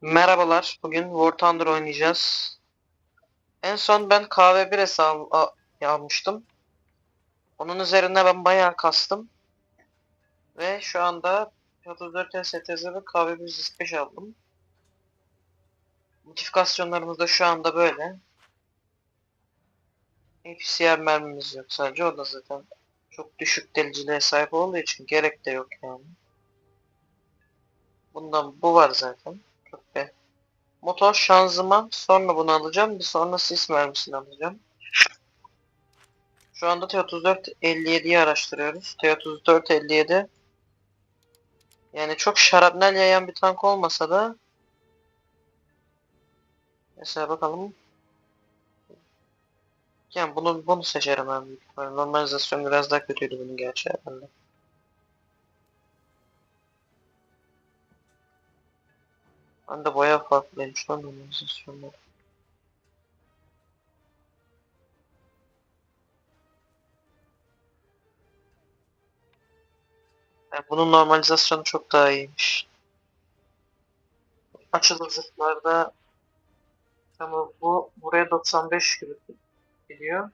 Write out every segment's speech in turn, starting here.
Merhabalar. Bugün War Thunder oynayacağız. En son ben KV1 al a- almıştım. Onun üzerine ben bayağı kastım. Ve şu anda 34 STZ ve KV1 5 aldım. Modifikasyonlarımız da şu anda böyle. APCR mermimiz yok sadece. O da zaten çok düşük deliciliğe sahip olduğu için gerek de yok yani. Bundan bu var zaten. Be. Motor şanzıman sonra bunu alacağım. Bir sonra sis mermisini alacağım. Şu anda T34 57'yi araştırıyoruz. T34 57 yani çok şarapnel yayan bir tank olmasa da mesela bakalım yani bunu bunu seçerim ben. Normalizasyon biraz daha kötüydü bunun gerçi. Ben de bayağı farklıymış lan normalizasyonlar. Yani bunun normalizasyonu çok daha iyiymiş. Açılı zırhlarda tamam bu buraya 95 gibi gidiyor.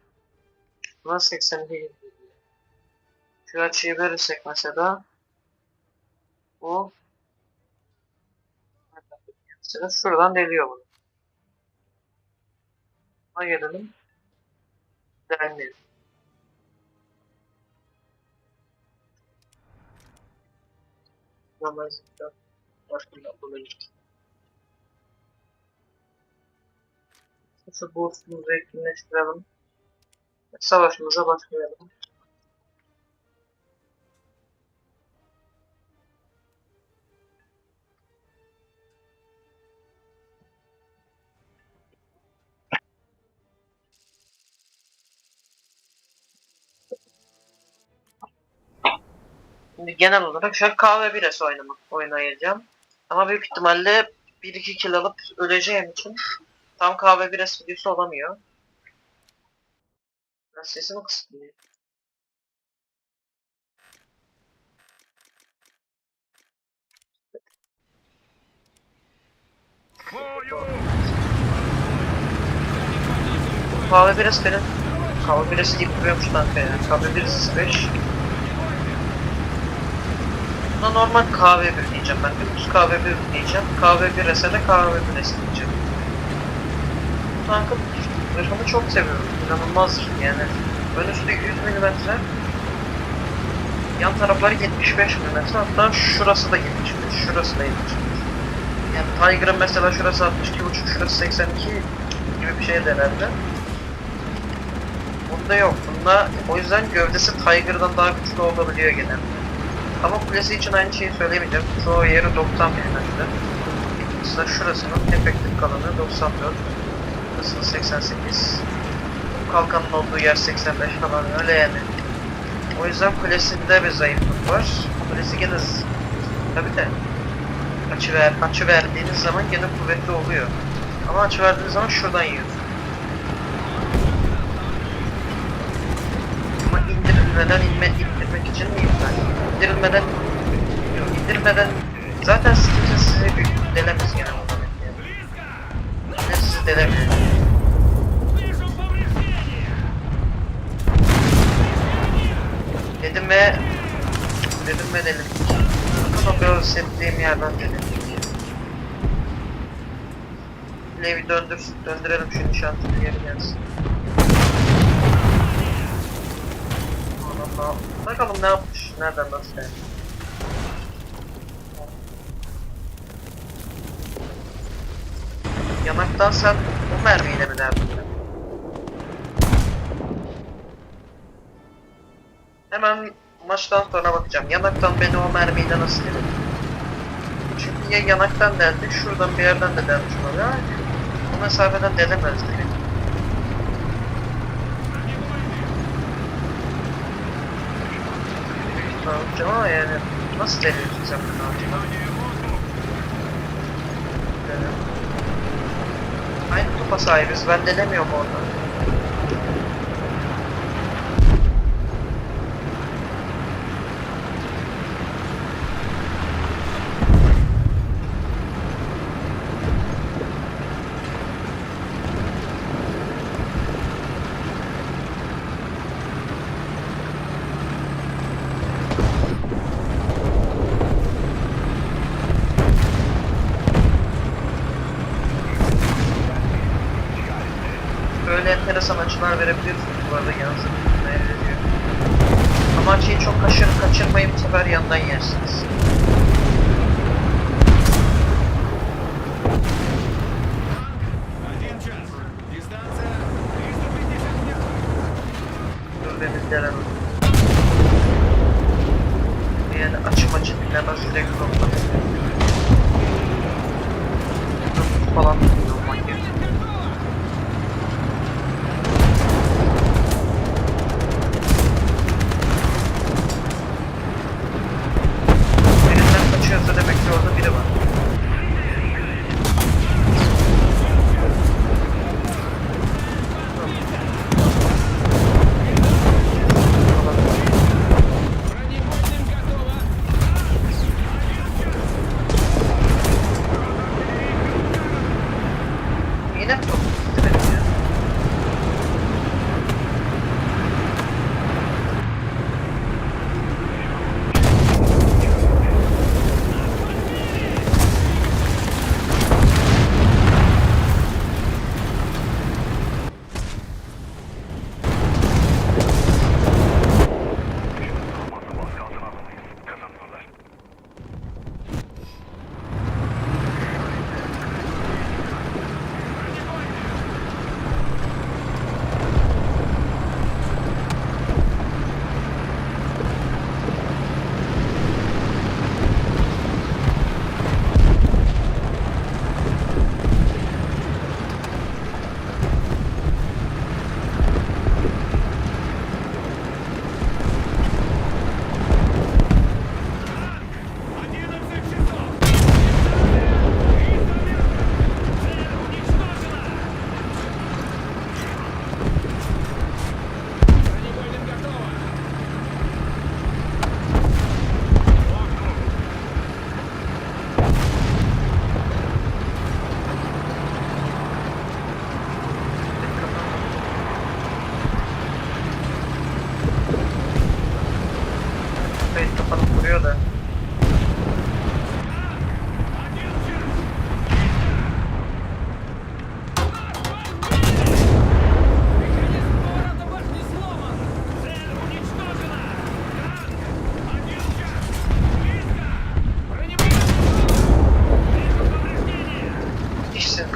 Buna 82 gibi gidiyor. Şu açıyı verirsek mesela bu mesela şuradan deliyor bunu. Gelelim. Delmiyor. Normalizasyon başında dolayı. Şu boostumuzu etkinleştirelim. Savaşımıza başlayalım. Şimdi genel olarak şu an kahve birası oynamak oynayacağım. Ama büyük ihtimalle 1-2 kill alıp öleceğim için tam kahve birası videosu olamıyor. Biraz sesimi kısıtlı. Kahve birası benim. Kahve birası deyip duruyormuş ya. Kahve birası 5. Buna normal kahve bir diyeceğim ben. Dümdüz kahve bir diyeceğim. Kahve bir ise de kahve bir diyeceğim. Tankın zırhını çok seviyorum. İnanılmaz yani. Ön üstü 100 mm. Yan tarafları 75 mm. Hatta şurası da 75. Şurası da 75. Yani Tiger'ın mesela şurası 62.5, şurası 82 gibi bir şey herhalde. Bunda yok. Bunda o yüzden gövdesi Tiger'dan daha güçlü olabiliyor genelde. Ama kulesi için aynı şeyi söylemeyeceğim. Çoğu yeri 90 mm. Mesela şurasının efektif kalanı 94. Burasının 88. Kalkanın olduğu yer 85 falan öyle yani. O yüzden kulesinde bir zayıflık var. Kulesi gene tabi de açı, ver, açı verdiğiniz zaman gene kuvvetli oluyor. Ama açı verdiğiniz zaman şuradan yiyorsun. Ama indirilmeden inme, indirmek için değil yani. İndirilmeden indirmeden zaten kimse sizi delemez genel olarak yani. Yine sizi delemiyor. Dedim ve dedim ve dedim. Bakın o göz hissettiğim yerden dedim. Levi döndür, döndürelim şu nişantını geri gelsin. Bakalım, bakalım ne yapmış, nereden nasıl yani. Yanaktan sen o mermiyle mi derdin? Hemen maçtan sonra bakacağım. Yanaktan beni o mermiyle nasıl yedim? Çünkü ya yanaktan deldik, şuradan bir yerden de delmiş oluyor. Bu mesafeden delemezdi. Tamam ama yani nasıl deliyorsun sen bunu? Dene. Aynı topa sahibiz. Ben denemiyorum orada. istersen açılar verebilirsiniz. Bu arada yanınızı tutmaya Ama şeyi çok kaşır, kaçırmayı sefer yandan yersiniz.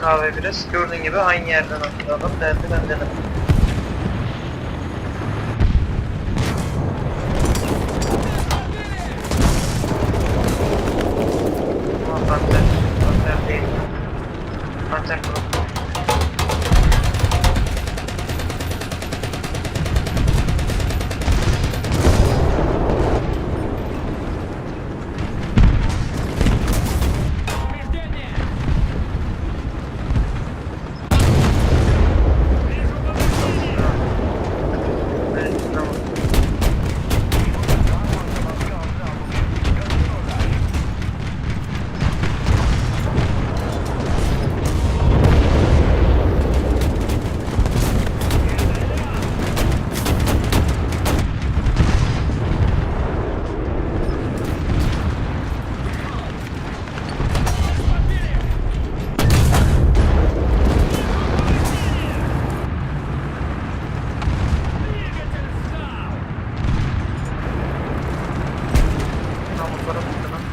kahve biraz. Gördüğün gibi aynı yerden atladım. Derdi ben dedim. করো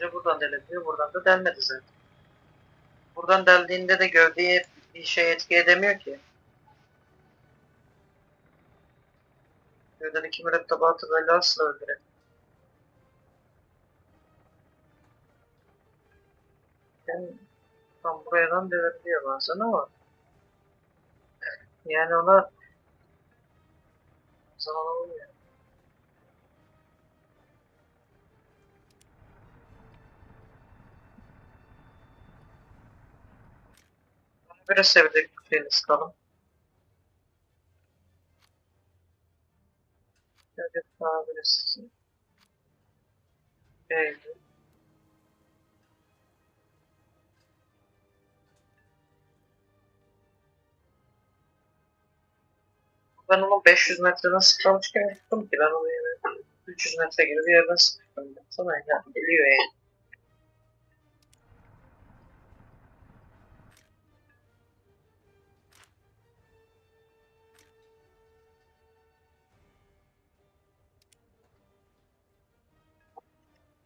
Önce buradan delebiliyor. Buradan da delmedi zaten. Buradan deldiğinde de gövdeye bir şey etki edemiyor ki. Gövdedeki mürettebatı böyle asla öldüremiyor. Yani tam buradan delebiliyor bazen ama yani ona zaman olmuyor. Sevdik şeyini sıkalım. Şöyle daha sıkayım. Şöyle. Ben onu 500 metreden sıkmamışken tuttum ki ben onu yine 300 metre gibi bir yerden sıktım. Sana ya geliyor yani.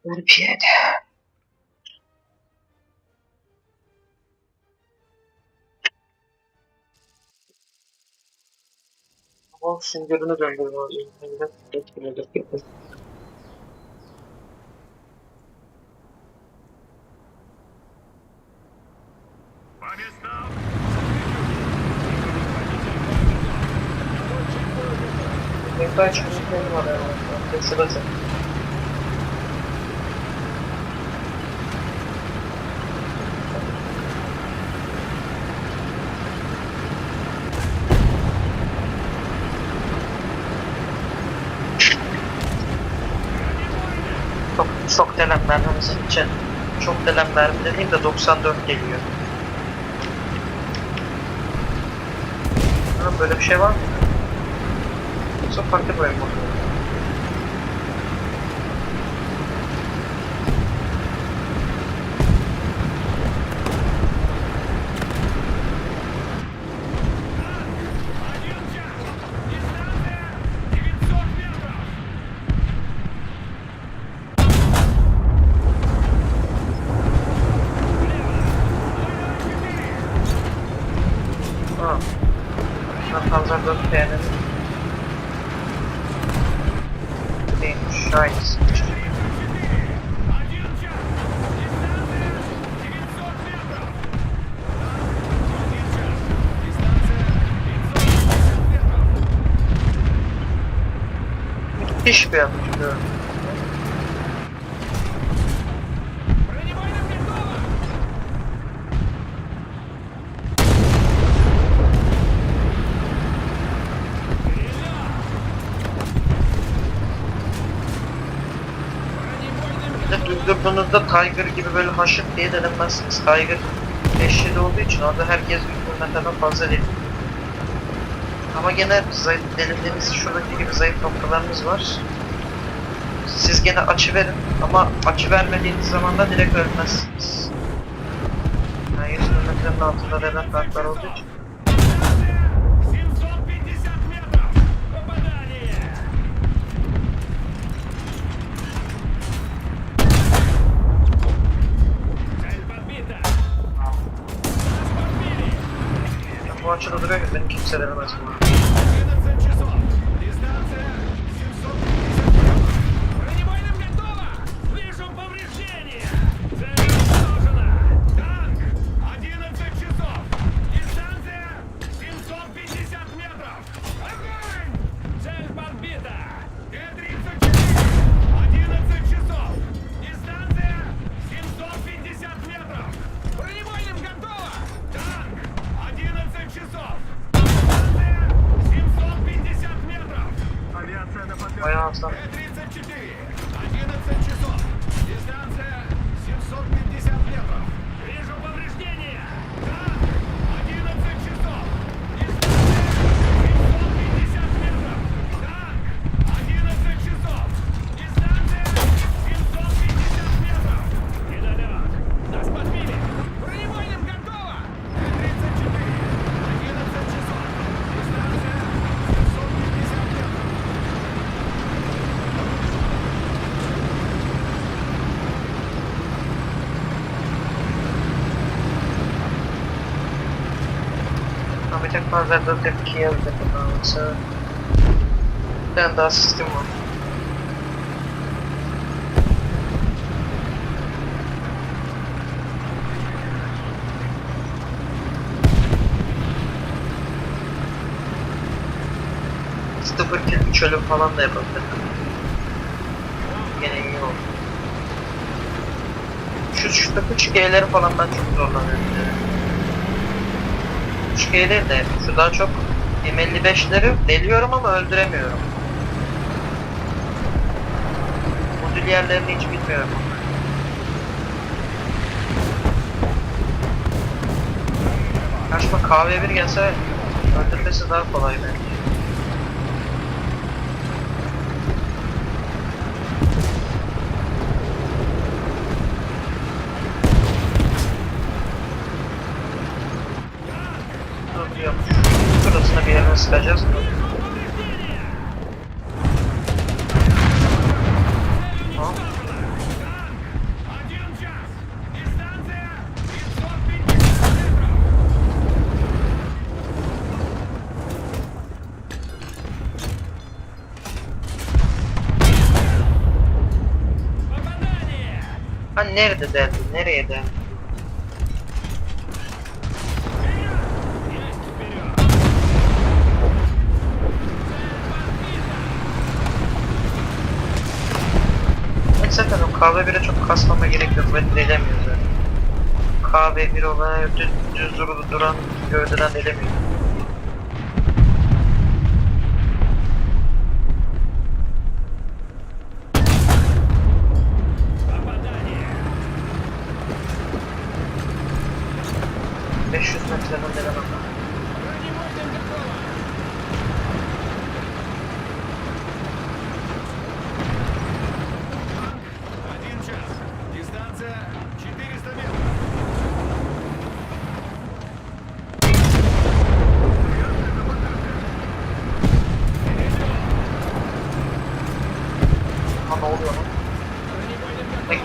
Türkiye'de. Ama süngürünü döndürme lazım. Geç bile geç geç. Birkaç müzikleri var herhalde. Şurada çok. Çok delen mermimiz için çok delen mermi dediğim de 94 geliyor. Böyle bir şey var mı? Yoksa farklı bir oyun müthiş bir yapıcı. Durdurduğunuzda Tiger gibi böyle haşık diye denemezsiniz. Tiger eşit olduğu için orada herkes birbirinden fazla değil. Ama gene zayıf, belirlediğimiz şuradaki gibi zayıf noktalarımız var. Siz gene açı verin ama açı vermediğiniz zaman da direkt ölmezsiniz. Yani 100 metrenin altında denen farklar olduğu için. Bu açıda duruyor ki beni kimse denemez bunu. Т-34! 11 часов! Дистанция 750 метров! Hazırda tepki yazdı kullanması. Bir tane daha sistem var. Sıfır kill bir çölüm falan da yapabilirim. Gene iyi oldu. Şu şu takı G'leri falan ben çok zorlanıyorum. 3G değil de şu daha çok M55'leri deliyorum ama öldüremiyorum. Modül yerlerini hiç bilmiyorum. Karşıma KV1 gelse öldürmesi daha kolay bence. Скачешь? nerede derdi? Nereye derdi? K'da 1'e çok kasmama gerek yok. Ben delemiyor zaten. KB1 olana düz, düz durulu duran gövdeden delemiyor. Beş yüz metreden delemem.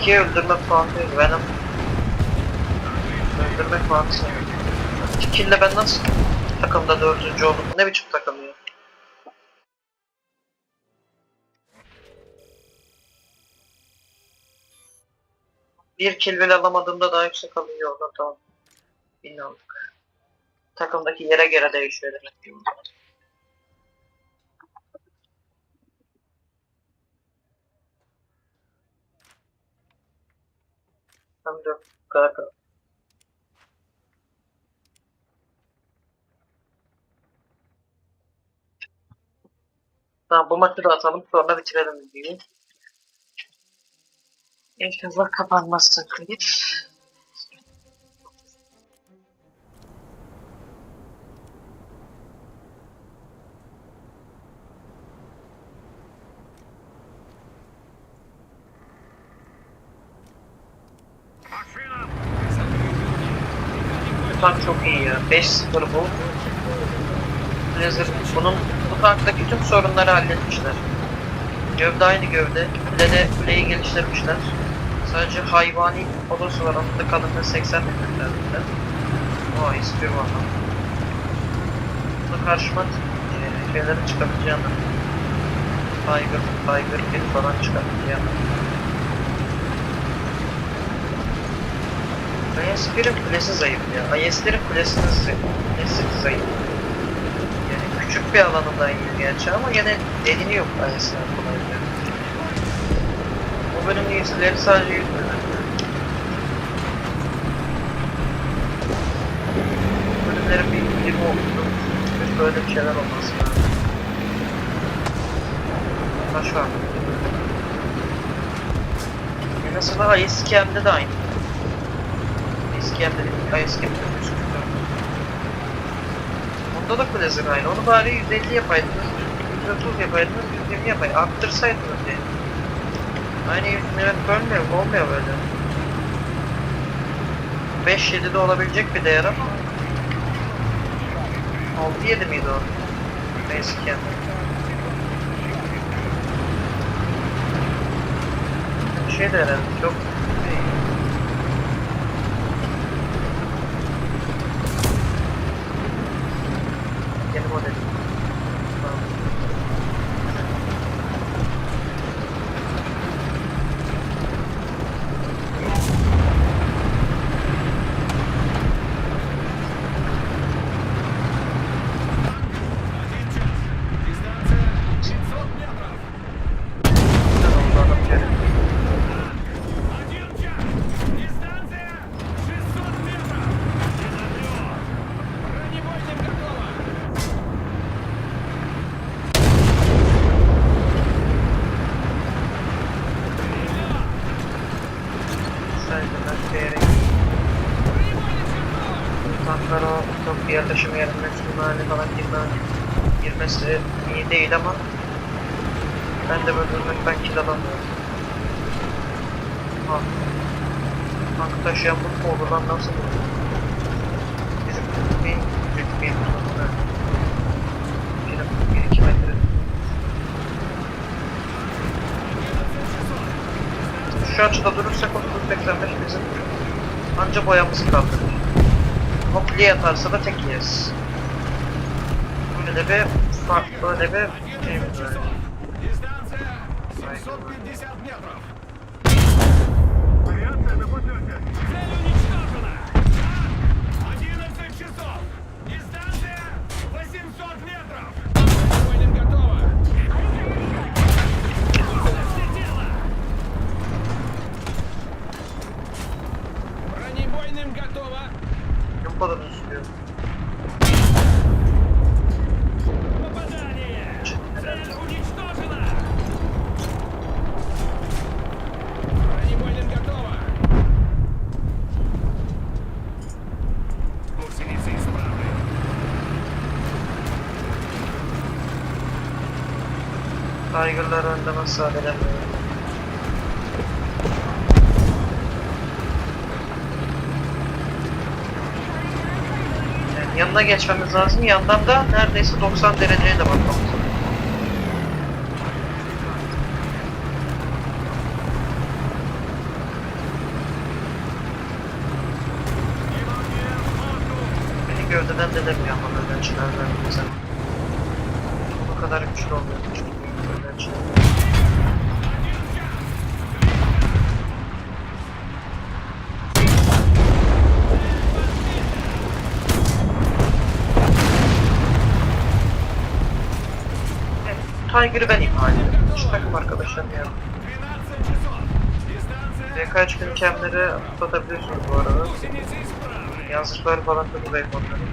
Öfkeyi öldürmek falan değil. Venom. Öldürmek falan. Kill'le ben nasıl takımda dördüncü oldum? Ne biçim takım ya? Bir kill bile alamadığımda daha yüksek alıyor. Tamam. Bilmiyorum. Takımdaki yere göre değişiyor demek ki. Hem de kanka. Tamam bu maçı da atalım sonra bitirelim videoyu. İnşallah kapanmazsa klip. Tank çok iyi ya. 5-0 bu. Blizzard bunun bu tüm sorunları halletmişler. Gövde aynı gövde. Kulede kuleyi geliştirmişler. Sadece hayvani polosu var. Onun kalınlığı 80 metrelerde. O istiyor valla. Burada karşıma e, şeylerin çıkabileceğini. Tiger, Tiger Kid falan çıkabileceğini. IS-1'in kulesi zayıf ya. IS-1'in kulesinin. Kulesi zayıf. Yani küçük bir alanından iyi gerçi ama yine delini yok IS-'in kolayca. Bu bölümün iyisileri sadece 100 bölüm. Bölümlerin bir bilimi oldu. Bir böyle bir şeyler olması lazım. Kaç var? En azından IS-2M'de de aynı. Eski yerleri, eski yerleri Onda da Blazer aynı. Onu bari 150 yapaydınız, 130 yapaydınız, 120 yapaydınız. Arttırsaydınız yani. Aynı millet bölmüyor, olmuyor böyle. 5-7'de olabilecek bir değer ama 6-7 miydi o? Eski yer. Şey de herhalde çok değil. taşıma yerine sürmali falan girme, girmesi iyi değil ama ben de böyle durmaktan kill alamıyorum. Bak. Tank taşıyan mutlu olur lan nasıl olur? Bizim bir büyük bir bir iki metre. Şu açıda durursak 3085 bizim anca boyamızı kaldırır. Kuleye atarsa da tek yeriz. Böyle bir farklı böyle bir şeyimiz var. Tiger'lar önde nasıl edemiyor. Yani yanına geçmemiz lazım. Yandan da neredeyse 90 dereceye de bakmamız lazım. Beni gövdeden delemiyor ama böyle açılardan Tiger'ı ben imha ederim. Şu takım arkadaşlarım ya. Birkaç gün kemleri atlatabiliyorsunuz bu arada. Yansıtları falan da buraya konuyorum.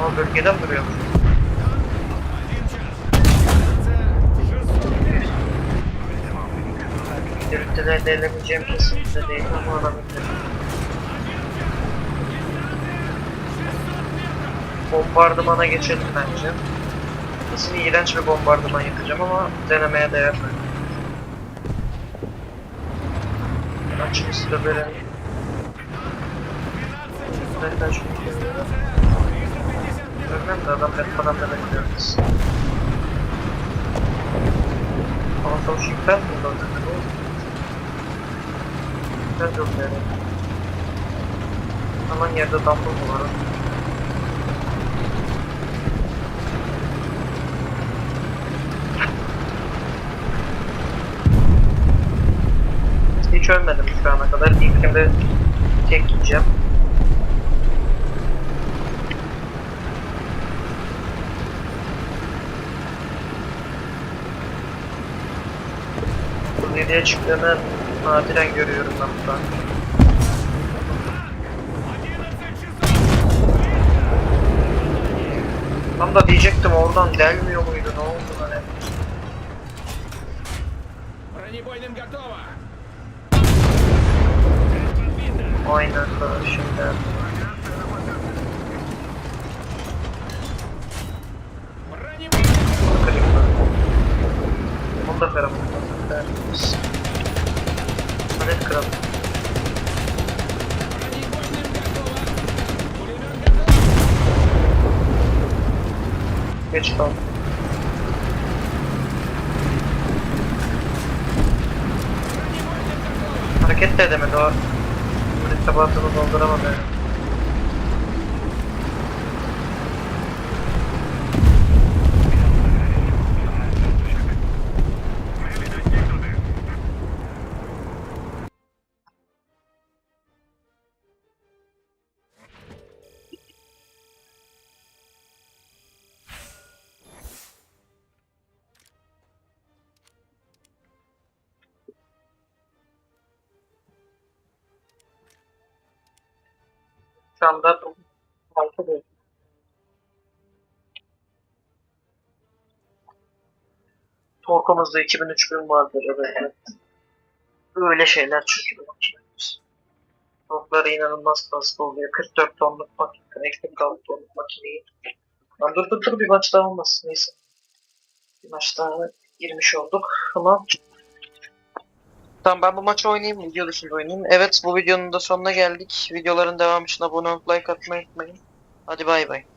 Ama bölgeden duruyormuş. Yürüttülerle elemeyeceğim kesinlikle değil ama olabilir. bombardımana geçelim bence. Kesin iğrenç bir bombardıman yapacağım ama denemeye değer mi? Açık üstüne böyle... Nereden şunu kesiyorum? Görmem de adam hep falan da bekliyoruz. Ama sonuçta ben bundan dedim oğlum. Ben de onu Aman yerde dumbbell var. Hiç ölmedim şu ana kadar. İlkinde tek yiyeceğim. Bu nereye çıktığını nadiren görüyorum ben buradan. 11 часов. Tam da diyecektim oradan gelmiyor muydu ne oldu lan hep? Бронебойным готово. oyunun sonuçunda. Bunu da kıralım. Palet kıralım. Geç kaldım. Hareket de edemedi o. Mürettebatını dolduramadı. Yani. Şu anda 6 değil. Torkumuzda 2000-3000 vardır evet. Öyle şeyler çıkıyor. Topları inanılmaz fazla oluyor. 44 tonluk makine, 46 tonluk makineyi. Lan dur dur dur bir maç daha olmasın neyse. Bir maç daha girmiş olduk ama Tamam ben bu maçı oynayayım, video dışında oynayayım. Evet bu videonun da sonuna geldik. Videoların devamı için abone olup like atmayı unutmayın. Hadi bay bay.